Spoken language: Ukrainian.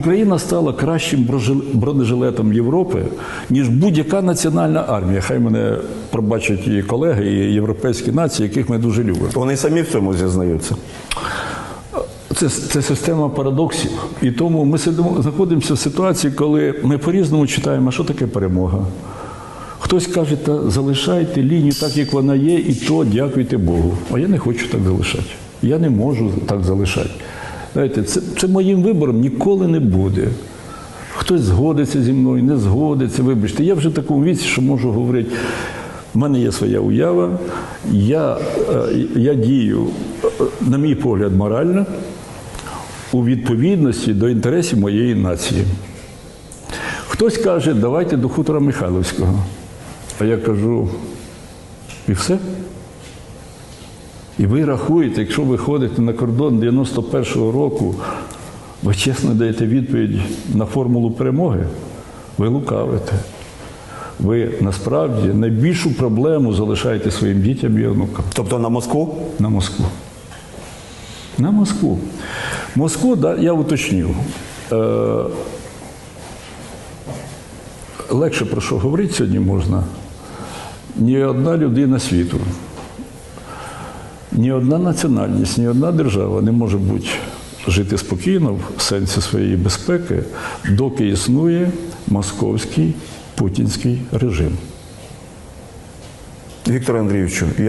Україна стала кращим бронежилетом Європи, ніж будь-яка національна армія. Хай мене пробачать і колеги, і європейські нації, яких ми дуже любимо. Вони самі в цьому зізнаються. Це, це система парадоксів. І тому ми сидимо, знаходимося в ситуації, коли ми по-різному читаємо, що таке перемога. Хтось каже, та залишайте лінію так, як вона є, і то дякуйте Богу. А я не хочу так залишати. Я не можу так залишати. Знаєте, це, це моїм вибором ніколи не буде. Хтось згодиться зі мною, не згодиться. Вибачте, я вже в такому віці, що можу говорити. В мене є своя уява, я, е, я дію, на мій погляд, морально у відповідності до інтересів моєї нації. Хтось каже, давайте до хутора Михайловського. А я кажу, і все? І ви рахуєте, якщо ви ходите на кордон 91-го року, ви чесно даєте відповідь на формулу перемоги, ви лукавите. Ви насправді найбільшу проблему залишаєте своїм дітям і онукам Тобто на Москву? на Москву. На Москву. Москву, да, я уточню. Е, легше про що говорити сьогодні можна. Ні одна людина світу, ні одна національність, ні одна держава не може бути жити спокійно в сенсі своєї безпеки, доки існує московський путінський режим. Віктор Андрійовичу, я